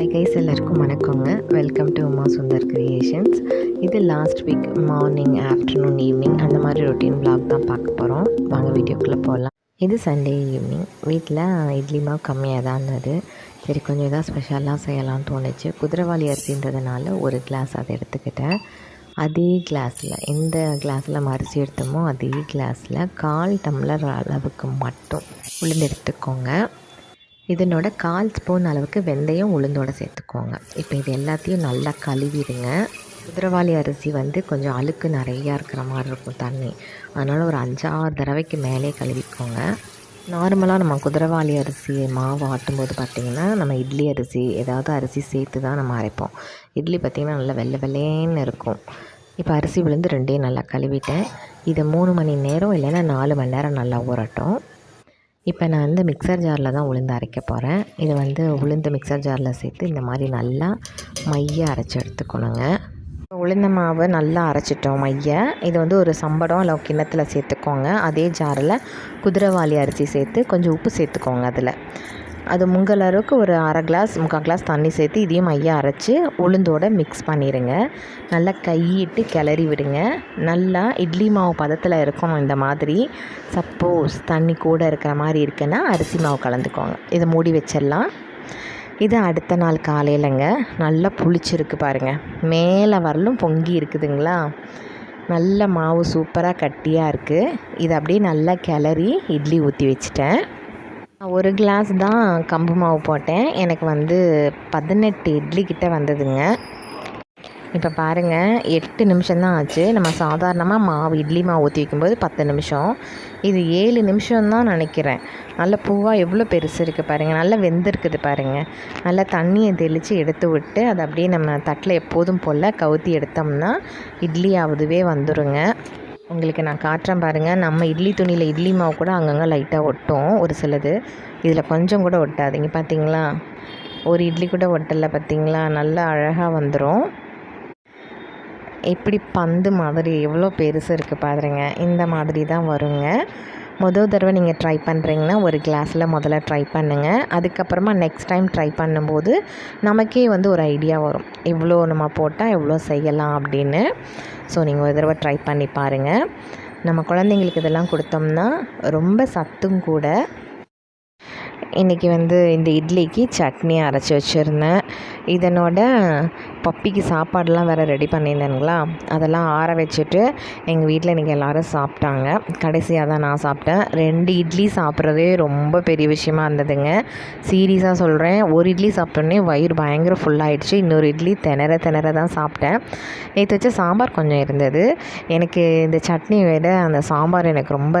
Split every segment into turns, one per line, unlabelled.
High guys எல்லாருக்கும் வணக்கங்க. Welcome to Uma Sundar creations இது last week morning afternoon evening அந்த மாதிரி ரொட்டீன் பிளாக் தான் பார்க்க போகிறோம் வாங்க வீடியோக்குள்ளே போகலாம் இது சண்டே ஈவினிங் வீட்டில் இட்லி மாவு கம்மியாக தான் இருந்தது. சரி கொஞ்சம் எதாவது ஸ்பெஷலாக செய்யலாம்னு தோணுச்சு. குதிரைவாளி அரிசின்றதுனால ஒரு கிளாஸ் அதை எடுத்துக்கிட்டேன். அதே கிளாஸில் எந்த கிளாஸில் மரிசி அரிசி எடுத்தோமோ அதே கிளாஸில் கால் டம்ளர் அளவுக்கு மட்டும் உளுந்து எடுத்துக்கோங்க. இதனோட கால் ஸ்பூன் அளவுக்கு வெந்தயம் உளுந்தோட சேர்த்துக்கோங்க. இப்போ இது எல்லாத்தையும் நல்லா கழுவிடுங்க. குதிரவாளி அரிசி வந்து கொஞ்சம் அழுக்கு நிறையா இருக்கிற மாதிரி இருக்கும் தண்ணி. அதனால் ஒரு அஞ்சாறு தடவைக்கு மேலே கழுவிக்கோங்க. நார்மலாக நம்ம குதிரவாளி அரிசி மாவு ஆட்டும்போது பார்த்திங்கன்னா நம்ம இட்லி அரிசி ஏதாவது அரிசி சேர்த்து தான் நம்ம அரைப்போம். இட்லி பார்த்திங்கன்னா நல்லா வெள்ளை வெள்ளேன்னு இருக்கும். இப்போ அரிசி விழுந்து ரெண்டையும் நல்லா கழுவிட்டேன். இதை மூணு மணி நேரம் இல்லைன்னா நாலு மணி நேரம் நல்லா ஊறட்டும். இப்போ நான் வந்து மிக்சர் ஜாரில் தான் உளுந்து அரைக்க போகிறேன் இதை வந்து உளுந்து மிக்சர் ஜாரில் சேர்த்து இந்த மாதிரி நல்லா மைய அரைச்சி எடுத்துக்கணுங்க. உளுந்த மாவு நல்லா அரைச்சிட்டோம் மைய. இது வந்து ஒரு சம்படம் இல்லை கிண்ணத்தில் சேர்த்துக்கோங்க. அதே ஜாரில் குதிரைவாளி அரிசி சேர்த்து கொஞ்சம் உப்பு சேர்த்துக்கோங்க அதில். அது முங்கல் அளவுக்கு ஒரு அரை கிளாஸ் முக்கால் கிளாஸ் தண்ணி சேர்த்து இதையும் மையம் அரைச்சி உளுந்தோடு மிக்ஸ் பண்ணிடுங்க நல்லா கையிட்டு கிளறி விடுங்க. நல்லா இட்லி மாவு பதத்தில் இருக்கணும் இந்த மாதிரி. சப்போஸ் தண்ணி கூட இருக்கிற மாதிரி இருக்குன்னா அரிசி மாவு கலந்துக்கோங்க. இதை மூடி வச்சிடலாம். இது அடுத்த நாள் காலையிலங்க. நல்லா புளிச்சிருக்கு பாருங்கள் மேலே வரலும் பொங்கி இருக்குதுங்களா? நல்ல மாவு சூப்பராக கட்டியாக இருக்குது இதை அப்படியே நல்லா கிளறி இட்லி ஊற்றி வச்சிட்டேன். ஒரு கிளாஸ் தான் கம்பு மாவு போட்டேன். எனக்கு வந்து பதினெட்டு இட்லி கிட்ட வந்ததுங்க. இப்போ பாருங்கள் எட்டு நிமிஷம் தான் ஆச்சு. நம்ம சாதாரணமாக மாவு இட்லி மாவு ஊற்றி வைக்கும்போது பத்து நிமிஷம். இது ஏழு நிமிஷம் தான் நினைக்கிறேன். நல்ல பூவாக எவ்வளோ பெருசு இருக்குது பாருங்கள் நல்லா வெந்திருக்குது பாருங்கள் நல்லா தண்ணியை தெளித்து எடுத்து விட்டு அதை அப்படியே நம்ம தட்டில் எப்போதும் போல் கவுத்தி எடுத்தோம்னா இட்லி ஆகுதுவே வந்துடுங்க உங்களுக்கு நான் காட்டுறேன் பாருங்கள் நம்ம இட்லி துணியில் இட்லி மாவு கூட அங்கங்கே லைட்டாக ஒட்டும். ஒரு சிலது. இதில் கொஞ்சம் கூட ஒட்டாதுங்க. பார்த்தீங்களா ஒரு இட்லி கூட ஒட்டலை பார்த்தீங்களா நல்லா அழகாக வந்துடும் எப்படி பந்து மாதிரி எவ்வளோ பெருசு இருக்குது பாருங்க. இந்த மாதிரி தான் வருங்க. முதல் தடவை நீங்கள் ட்ரை பண்ணுறீங்கன்னா ஒரு கிளாஸில் முதல்ல ட்ரை பண்ணுங்கள் அதுக்கப்புறமா நெக்ஸ்ட் டைம் ட்ரை பண்ணும்போது நமக்கே வந்து ஒரு ஐடியா வரும். இவ்வளோ நம்ம போட்டால் எவ்வளோ செய்யலாம் அப்படின்னு. ஸோ நீங்கள் ஒரு தடவை ட்ரை பண்ணி பாருங்கள் நம்ம குழந்தைங்களுக்கு இதெல்லாம் கொடுத்தோம்னா ரொம்ப சத்தும் கூட. இன்றைக்கி வந்து இந்த இட்லிக்கு சட்னி அரைச்சி வச்சுருந்தேன். இதனோட பப்பிக்கு சாப்பாடெலாம் வேறு ரெடி பண்ணியிருந்தேனுங்களா? அதெல்லாம் ஆற வச்சுட்டு எங்கள் வீட்டில் இன்றைக்கி எல்லோரும் சாப்பிட்டாங்க. கடைசியாக தான் நான் சாப்பிட்டேன். ரெண்டு இட்லி சாப்பிட்றதே ரொம்ப பெரிய விஷயமா இருந்ததுங்க. சீரியஸாக சொல்கிறேன் ஒரு இட்லி சாப்பிட்டோன்னே வயிறு பயங்கர ஃபுல்லாகிடுச்சு இன்னொரு இட்லி திணற திணற தான் சாப்பிட்டேன். நேற்று வச்ச சாம்பார் கொஞ்சம் இருந்தது. எனக்கு இந்த சட்னி விட அந்த சாம்பார் எனக்கு ரொம்ப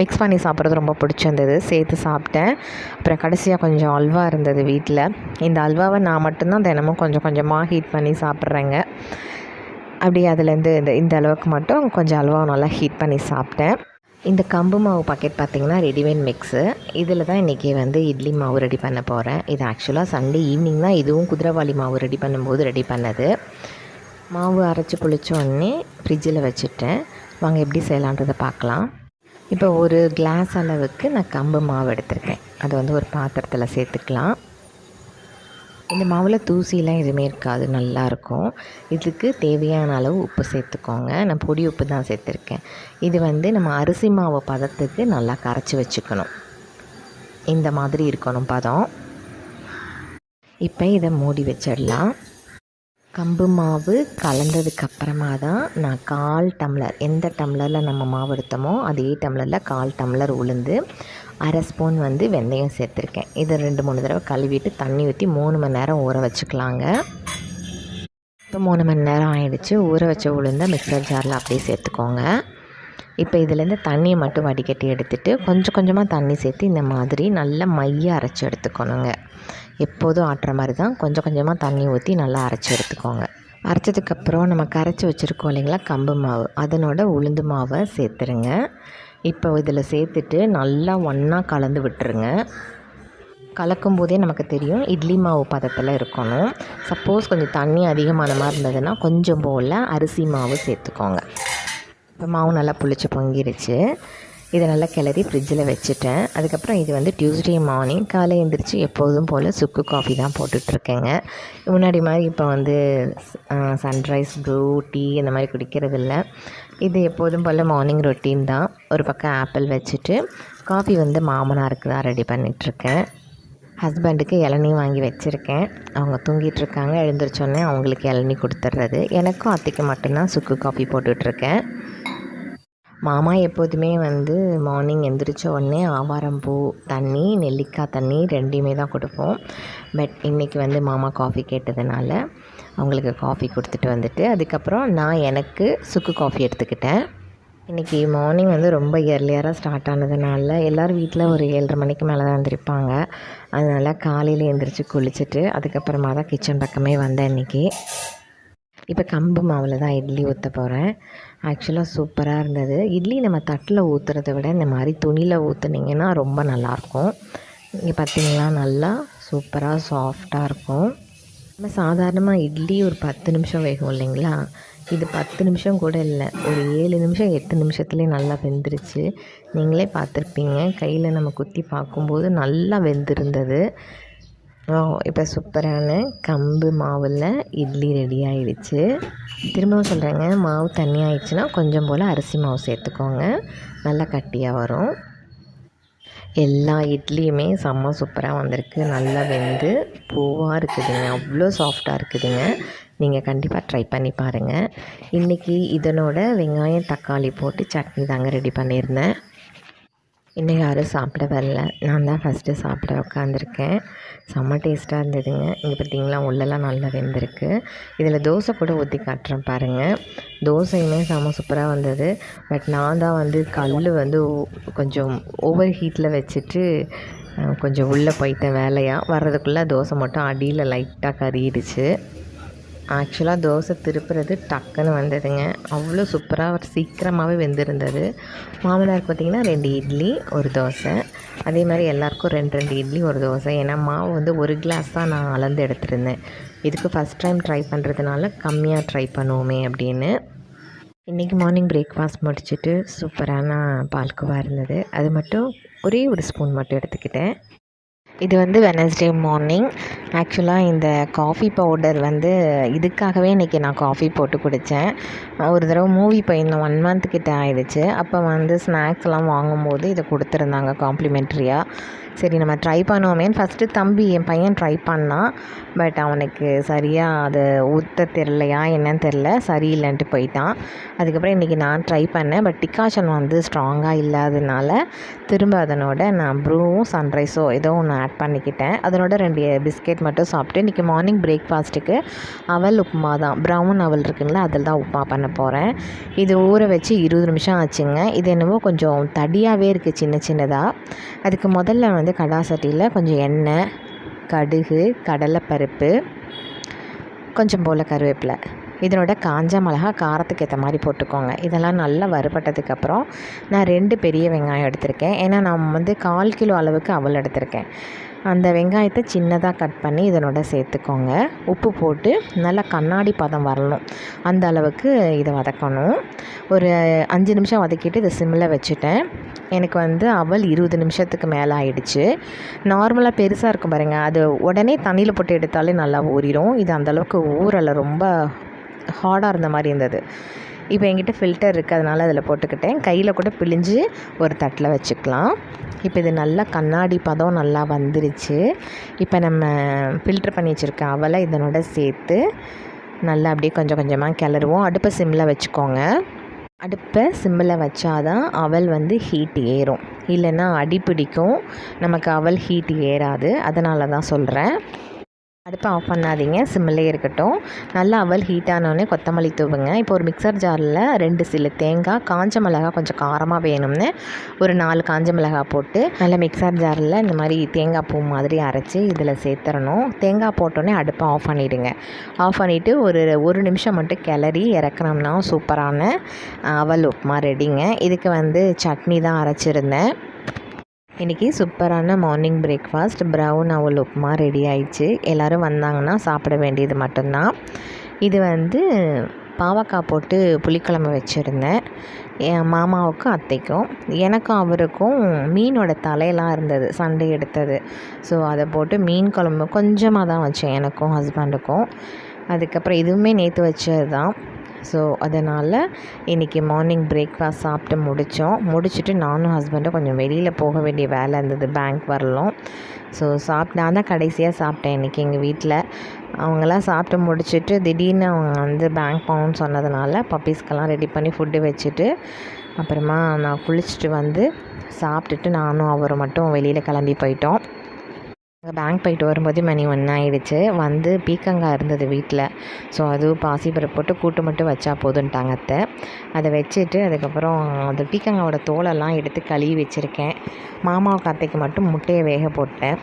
மிக்ஸ் பண்ணி சாப்பிட்றது ரொம்ப பிடிச்சிருந்தது. சேர்த்து சாப்பிட்டேன். அப்புறம் கடைசியாக கொஞ்சம் அல்வா இருந்தது வீட்டில் இந்த அல்வாவை நான் மட்டும்தான் தினமும் கொஞ்சம் கொஞ்சமாக ஹீட் பண்ணி பண்ணி சாப்பிட்றேங்க. அப்படி அதுலேருந்து இந்த இந்த அளவுக்கு மட்டும் கொஞ்சம் அல்வா நல்லா ஹீட் பண்ணி சாப்பிட்டேன். இந்த கம்பு மாவு பாக்கெட் பார்த்திங்கன்னா ரெடிமேட் மிக்ஸு இதில் தான் இன்றைக்கி வந்து இட்லி மாவு ரெடி பண்ண போகிறேன் இது ஆக்சுவலாக சண்டே ஈவினிங் தான் இதுவும் குதிரைவாளி மாவு ரெடி பண்ணும்போது ரெடி பண்ணது. மாவு அரைச்சி புளிச்ச உடனே ஃப்ரிட்ஜில் வச்சுட்டேன். வாங்க எப்படி செய்யலான்றதை பார்க்கலாம். இப்போ ஒரு கிளாஸ் அளவுக்கு நான் கம்பு மாவு எடுத்திருக்கேன். அதை வந்து ஒரு பாத்திரத்தில் சேர்த்துக்கலாம். இந்த மாவில் தூசிலாம் எதுவுமே இருக்காது நல்லாயிருக்கும் இதுக்கு தேவையான அளவு உப்பு சேர்த்துக்கோங்க. நான் பொடி உப்பு தான் சேர்த்துருக்கேன். இது வந்து நம்ம அரிசி மாவு பதத்துக்கு நல்லா கரைச்சி வச்சுக்கணும். இந்த மாதிரி இருக்கணும் பதம். இப்போ இதை மூடி வச்சிடலாம். கம்பு மாவு கலந்ததுக்கு அப்புறமா தான் நான் கால் டம்ளர் எந்த டம்ளரில் நம்ம மாவு எடுத்தோமோ அதே டம்ளரில் கால் டம்ளர் உளுந்து அரை ஸ்பூன் வந்து வெந்தயம் சேர்த்துருக்கேன். இதை ரெண்டு மூணு தடவை கழுவிட்டு தண்ணி ஊற்றி மூணு மணி நேரம் ஊற வச்சுக்கலாங்க. இப்போ மூணு மணி நேரம் ஆயிடுச்சு. ஊற வச்ச உளுந்தை மிக்சர் ஜாரில் அப்படியே சேர்த்துக்கோங்க. இப்போ இதுலேருந்து தண்ணியை மட்டும் வடிகட்டி எடுத்துகிட்டு கொஞ்சம் கொஞ்சமாக தண்ணி சேர்த்து இந்த மாதிரி நல்லா மைய அரைச்சி எடுத்துக்கணுங்க. எப்போதும் ஆட்டுற மாதிரி தான். கொஞ்சம் கொஞ்சமாக தண்ணி ஊற்றி நல்லா அரைச்சி எடுத்துக்கோங்க. அரைச்சதுக்கப்புறம் நம்ம கரைச்சி வச்சுருக்கோம் இல்லைங்களா கம்பு மாவு. அதனோட உளுந்து மாவை சேர்த்துருங்க. இப்போ இதில் சேர்த்துட்டு நல்லா ஒன்றா கலந்து விட்டுருங்க. கலக்கும் போதே நமக்கு தெரியும் இட்லி மாவு பதத்தில் இருக்கணும். சப்போஸ் கொஞ்சம் தண்ணி அதிகமான மாதிரி இருந்ததுன்னா கொஞ்சம் போல் அரிசி மாவு சேர்த்துக்கோங்க. இப்போ மாவு நல்லா புளிச்சு பொங்கிருச்சு. இதை நல்லா கிளறி ஃப்ரிட்ஜில் வச்சுட்டேன். அதுக்கப்புறம் இது வந்து டியூஸ்டே மார்னிங் காலை எழுந்திரிச்சு எப்போதும் போல் சுக்கு காஃபி தான் போட்டுட்ருக்கேங்க. முன்னாடி மாதிரி இப்போ வந்து சன்ரைஸ் ப்ரூ டீ இந்த மாதிரி குடிக்கிறது இல்லை இது எப்போதும் போல் மார்னிங் ரொட்டீன் தான். ஒரு பக்கம் ஆப்பிள் வச்சுட்டு காஃபி வந்து மாமனாருக்கு தான் ரெடி பண்ணிகிட்ருக்கேன் ஹஸ்பண்டுக்கு இளநீ வாங்கி வச்சுருக்கேன். அவங்க தூங்கிட்டுருக்காங்க. எழுந்திரிச்சோன்னே எழுந்திரிச்சோடனே அவங்களுக்கு இளநீ கொடுத்துட்றது எனக்கும் அத்தைக்கு மட்டும்தான் சுக்கு காஃபி போட்டுட்ருக்கேன் மாமா எப்போதுமே வந்து மார்னிங் எந்திரிச்ச உடனே ஆவாரம்பூ தண்ணி நெல்லிக்காய் தண்ணி ரெண்டையுமே தான் கொடுப்போம். பட் இன்றைக்கி வந்து மாமா காஃபி கேட்டதுனால அவங்களுக்கு காஃபி கொடுத்துட்டு வந்துட்டு அதுக்கப்புறம் நான் எனக்கு சுக்கு காஃபி எடுத்துக்கிட்டேன். இன்றைக்கி மார்னிங் வந்து ரொம்ப இயர்லியராக ஸ்டார்ட் ஆனதுனால எல்லோரும் வீட்டில் ஒரு ஏழரை மணிக்கு மேலே தான் வந்திருப்பாங்க அதனால் காலையில் எழுந்திரிச்சு குளிச்சுட்டு அதுக்கப்புறமா தான் கிச்சன் பக்கமே வந்தேன் இன்றைக்கி இப்போ கம்பு மாவில் தான் இட்லி ஊற்ற போகிறேன் ஆக்சுவலாக சூப்பராக இருந்தது. இட்லி நம்ம தட்டில் ஊற்றுறத விட இந்த மாதிரி துணியில் ஊற்றுனீங்கன்னா ரொம்ப நல்லாயிருக்கும் இங்கே பார்த்திங்களா நல்லா சூப்பராக சாஃப்டாக இருக்கும். நம்ம சாதாரணமாக இட்லி ஒரு பத்து நிமிஷம் வேகும் இல்லைங்களா? இது பத்து நிமிஷம் கூட இல்லை. ஒரு ஏழு நிமிஷம் எட்டு நிமிஷத்துலேயே நல்லா வெந்துருச்சு. நீங்களே பார்த்துருப்பீங்க. கையில் நம்ம குத்தி பார்க்கும்போது நல்லா வெந்திருந்தது. ஓ இப்போ சூப்பரான கம்பு மாவில் இட்லி ரெடி ஆயிடுச்சு. திரும்பவும் சொல்கிறேங்க மாவு தண்ணி ஆயிடுச்சுன்னா கொஞ்சம் போல் அரிசி மாவு சேர்த்துக்கோங்க. நல்லா கட்டியாக வரும். எல்லா இட்லியுமே செம்ம சூப்பராக வந்திருக்கு. நல்லா வெந்து பூவாக இருக்குதுங்க. அவ்வளோ சாஃப்டாக இருக்குதுங்க. நீங்கள் கண்டிப்பாக ட்ரை பண்ணி பாருங்கள் இன்றைக்கி இதனோட வெங்காயம் தக்காளி போட்டு சட்னி தாங்க ரெடி பண்ணியிருந்தேன். இன்னும் யாரும் சாப்பிட வரல. நான் தான் ஃபஸ்ட்டு சாப்பிட உட்காந்துருக்கேன் செம்ம டேஸ்ட்டாக இருந்ததுங்க. இங்கே பார்த்தீங்களா உள்ளெல்லாம் நல்லா வெந்திருக்கு. இதில் தோசை கூட ஊற்றி காட்டுறேன் பாருங்கள் தோசையுமே செம்ம சூப்பராக வந்தது. பட் நான் தான் வந்து கல் வந்து கொஞ்சம் ஓவர் ஹீட்டில் வச்சுட்டு கொஞ்சம் உள்ளே போயிட்டேன் வேலையாக வர்றதுக்குள்ளே தோசை மட்டும் அடியில் லைட்டாக கறிடுச்சு ஆக்சுவலாக தோசை திருப்புறது டக்குன்னு வந்ததுங்க. அவ்வளோ சூப்பராக சீக்கிரமாகவே வெந்திருந்தது மாமனாருக்கு பார்த்திங்கன்னா ரெண்டு இட்லி ஒரு தோசை. அதே மாதிரி எல்லாேருக்கும் ரெண்டு ரெண்டு இட்லி ஒரு தோசை. ஏன்னா மாவு வந்து ஒரு கிளாஸ் தான் நான் அளந்து எடுத்துருந்தேன். இதுக்கு ஃபஸ்ட் டைம் ட்ரை பண்ணுறதுனால கம்மியாக ட்ரை பண்ணுவோமே அப்படின்னு. இன்றைக்கி மார்னிங் பிரேக்ஃபாஸ்ட் முடிச்சுட்டு சூப்பரான பால்கோவா இருந்தது. அது மட்டும் ஒரே ஒரு ஸ்பூன் மட்டும் எடுத்துக்கிட்டேன். இது வந்து வெனஸ்டே மார்னிங் ஆக்சுவலாக இந்த காஃபி பவுடர் வந்து இதுக்காகவே இன்றைக்கி நான் காஃபி போட்டு குடித்தேன் ஒரு தடவை மூவி போயிருந்தோம். ஒன் மந்த் கிட்ட ஆயிடுச்சு. அப்போ வந்து ஸ்நாக்ஸ்லாம் வாங்கும்போது இதை கொடுத்துருந்தாங்க காம்ப்ளிமெண்ட்ரியாக சரி நம்ம ட்ரை பண்ணுவோமேன்னு ஃபஸ்ட்டு தம்பி என் பையன் ட்ரை பண்ணான் பட் அவனுக்கு சரியாக அதை ஊற்ற தெரிலையா என்னன்னு தெரில சரியில்லைன்ட்டு போயிட்டான். அதுக்கப்புறம் இன்றைக்கி நான் ட்ரை பண்ணேன். பட் டிகாஷன் வந்து ஸ்ட்ராங்காக இல்லாததுனால திரும்ப அதனோட நான் ப்ரூவும் சன்ரைஸோ ஏதோ ஒன்று ஆட் பண்ணிக்கிட்டேன். அதனோட ரெண்டு பிஸ்கெட் மட்டும் சாப்பிட்டு இன்றைக்கி மார்னிங் பிரேக்ஃபாஸ்ட்டுக்கு அவல் உப்புமா தான் ப்ரௌன் அவல் இருக்குங்களா அதில் தான் உப்புமா பண்ண போகிறேன் இது ஊற வச்சு இருபது நிமிஷம் ஆச்சுங்க. இது என்னவோ கொஞ்சம் தடியாகவே இருக்குது சின்ன சின்னதாக அதுக்கு முதல்ல வந்து கடா சட்டியில் கொஞ்சம் எண்ணெய் கடுகு கடலைப்பருப்பு கொஞ்சம் போல் கருவேப்பிலை. இதனோட காஞ்ச மிளகா காரத்துக்கு ஏற்ற மாதிரி போட்டுக்கோங்க. இதெல்லாம் நல்லா வறுபட்டதுக்கப்புறம் நான் ரெண்டு பெரிய வெங்காயம் எடுத்திருக்கேன். ஏன்னா நான் வந்து கால் கிலோ அளவுக்கு அவல் எடுத்திருக்கேன். அந்த வெங்காயத்தை சின்னதாக கட் பண்ணி இதனோட சேர்த்துக்கோங்க. உப்பு போட்டு நல்லா கண்ணாடி பதம் வரணும். அந்த அளவுக்கு இதை வதக்கணும். ஒரு அஞ்சு நிமிஷம் வதக்கிட்டு இதை சிம்மில் வச்சுட்டேன். எனக்கு வந்து அவல் இருபது நிமிஷத்துக்கு மேலே ஆயிடுச்சு. நார்மலாக பெருசாக இருக்கும் பாருங்கள் அது உடனே தண்ணியில் போட்டு எடுத்தாலே நல்லா ஊறிடும் இது அந்தளவுக்கு ஊறலை. ரொம்ப ஹார்டாக இருந்த மாதிரி இருந்தது. இப்போ என்கிட்ட ஃபில்டர் இருக்குது அதனால் அதில் போட்டுக்கிட்டேன். கையில் கூட பிழிஞ்சு ஒரு தட்டில் வச்சுக்கலாம். இப்போ இது நல்லா கண்ணாடி பதம் நல்லா வந்துருச்சு. இப்போ நம்ம ஃபில்ட்ரு பண்ணி வச்சுருக்க அவலை இதனோட சேர்த்து நல்லா அப்படியே கொஞ்சம் கொஞ்சமாக கிளறுவோம். அடுப்பை சிம்மில் வச்சுக்கோங்க. அடுப்பை சிம்மில் வச்சாதான் அவல் வந்து ஹீட் ஏறும். இல்லைன்னா அடி பிடிக்கும் நமக்கு அவல் ஹீட் ஏறாது. அதனால தான் சொல்கிறேன் அடுப்பை ஆஃப் பண்ணாதீங்க. சிம்மிலே இருக்கட்டும். நல்லா அவல் ஹீட் ஆனோடனே கொத்தமல்லி தூவுங்க. இப்போ ஒரு மிக்சர் ஜாரில் ரெண்டு சில்லு தேங்காய் காஞ்ச மிளகா கொஞ்சம் காரமாக வேணும்னு ஒரு நாலு காஞ்ச மிளகா போட்டு நல்லா மிக்சர் ஜாரில் இந்த மாதிரி தேங்காய் பூ மாதிரி அரைச்சி இதில் சேர்த்துறணும் தேங்காய் போட்டோன்னே அடுப்பை ஆஃப் பண்ணிவிடுங்க ஆஃப் பண்ணிவிட்டு ஒரு ஒரு நிமிஷம் மட்டும் கிளறி இறக்குனோம்னா சூப்பரான அவல் உப்புமா ரெடிங்க இதுக்கு வந்து சட்னி தான் அரைச்சிருந்தேன். இன்றைக்கி சூப்பரான மார்னிங் பிரேக்ஃபாஸ்ட் ப்ரௌன் அவல் உப்புமா ரெடி ஆயிடுச்சு. எல்லோரும் வந்தாங்கன்னா சாப்பிட வேண்டியது மட்டும்தான். இது வந்து பாவக்காய் போட்டு புளிக்குழம்பு வச்சுருந்தேன். என் மாமாவுக்கும் அத்தைக்கும் எனக்கும் அவருக்கும் மீனோட தலையெல்லாம் இருந்தது சண்டை எடுத்தது. ஸோ அதை போட்டு மீன் குழம்பு கொஞ்சமாக தான் வச்சேன் எனக்கும் ஹஸ்பண்டுக்கும் அதுக்கப்புறம் இதுவுமே நேற்று வச்சது தான் ஸோ அதனால் இன்றைக்கி மார்னிங் பிரேக்ஃபாஸ்ட் சாப்பிட்டு முடித்தோம் முடிச்சுட்டு நானும் ஹஸ்பண்டும் கொஞ்சம் வெளியில் போக வேண்டிய வேலை இருந்தது. பேங்க் வரலாம். ஸோ சாப்பிட்டு நான் தான் கடைசியாக சாப்பிட்டேன் இன்றைக்கி எங்கள் வீட்டில் அவங்களாம் சாப்பிட்டு முடிச்சுட்டு திடீர்னு அவங்க வந்து பேங்க் போகணும்னு சொன்னதுனால பப்பீஸ்க்கெல்லாம் ரெடி பண்ணி ஃபுட்டு வச்சுட்டு அப்புறமா நான் குளிச்சுட்டு வந்து சாப்பிட்டுட்டு நானும் அவரும் மட்டும் வெளியில் கிளம்பி போயிட்டோம். அங்கே பேங்க் போயிட்டு வரும்போது மணி ஒன்று ஆகிடுச்சு வந்து பீக்கங்காய் இருந்தது வீட்டில் ஸோ அதுவும் பாசிப்பருப்பு போட்டு கூட்டு மட்டும் வச்சா போதுன்ட்டாங்க அத்தை. அதை வச்சுட்டு அதுக்கப்புறம் அந்த பீக்கங்காவோட தோலெல்லாம் எடுத்து கழுவி வச்சுருக்கேன். மாமாவுக்கு அத்தைக்கு மட்டும் முட்டையை வேக போட்டேன்.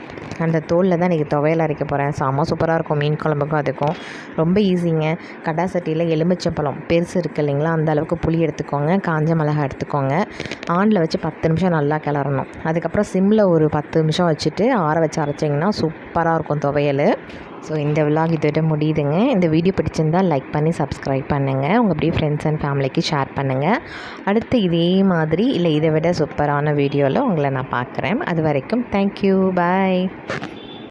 அந்த தோலில் தான் இன்றைக்கி துவையல் அரைக்க போகிறேன் செம்ம சூப்பராக இருக்கும் மீன் குழம்புக்கும் அதுக்கும். ரொம்ப ஈஸிங்க கடா சட்டியில் எலுமிச்சம்பழம். பெருசு இருக்குது இல்லைங்களா? அந்த அளவுக்கு புளி எடுத்துக்கோங்க. காஞ்ச மிளகாய் எடுத்துக்கோங்க. ஆண்டில் வச்சு பத்து நிமிஷம் நல்லா கிளறணும். அதுக்கப்புறம் சிம்மில் ஒரு பத்து நிமிஷம் வச்சுட்டு ஆற வச்சு அரைச்சி பார்த்தீங்கன்னா சூப்பராக இருக்கும் துவையல். ஸோ இந்த விலாக் இதோட முடியுதுங்க. இந்த வீடியோ பிடிச்சிருந்தால் லைக் பண்ணி சப்ஸ்கிரைப் பண்ணுங்கள் உங்கள் அப்படியே ஃப்ரெண்ட்ஸ் அண்ட் ஃபேமிலிக்கு ஷேர் பண்ணுங்கள் அடுத்து இதே மாதிரி இல்லை இதை விட சூப்பரான வீடியோவில் உங்களை நான் பார்க்குறேன். அது வரைக்கும் தேங்க்யூ பாய்